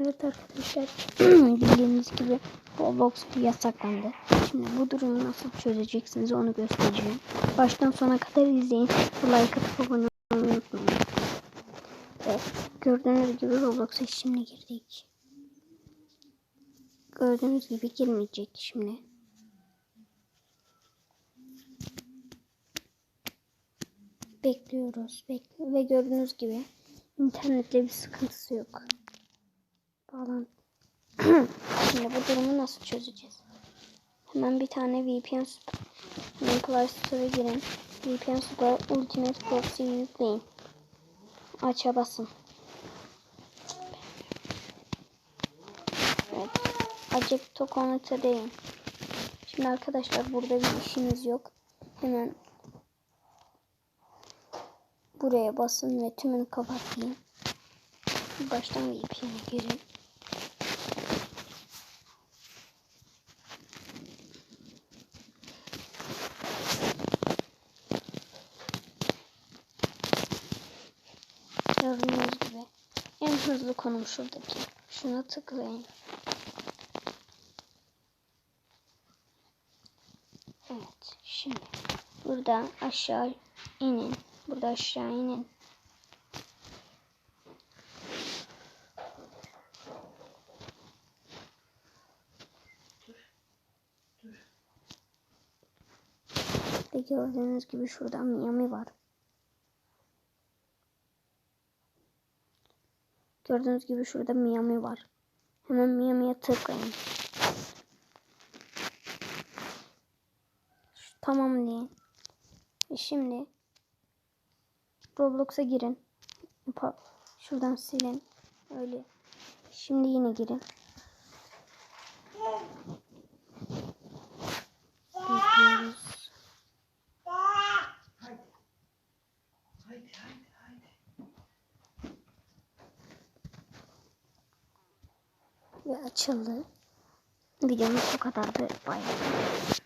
Evet arkadaşlar bildiğiniz gibi Roblox yasaklandı. Şimdi bu durumu nasıl çözeceksiniz onu göstereceğim. Baştan sona kadar izleyin. Like atıp abone olmayı unutmayın. Evet, gördüğünüz gibi Roblox'a şimdi girdik. Gördüğünüz gibi girmeyecek şimdi. Bekliyoruz. Bekle ve gördüğünüz gibi internetle bir sıkıntısı yok. Bağlan. Şimdi bu durumu nasıl çözeceğiz? Hemen bir tane VPN Play Store'a girin. VPN Store Ultimate Proxy yükleyin. Aça basın. Evet. Accepto Connect'e deyin. Şimdi arkadaşlar burada bir işimiz yok. Hemen buraya basın ve tümünü kapatayım. Baştan VPN'e girin. Gördüğünüz gibi en hızlı konum şuradaki. Şuna tıklayın. Evet şimdi burada aşağı inin. Burada aşağı inin. Ve gördüğünüz gibi şurada Miami var. Gördüğünüz gibi şurada Miami var. Hemen Miami'ye tıklayın. Tamam deyin. E şimdi Roblox'a girin. Şuradan silin. Öyle. Şimdi yine girin. Ve açıldı. Videomuz bu kadardı. Bay bay.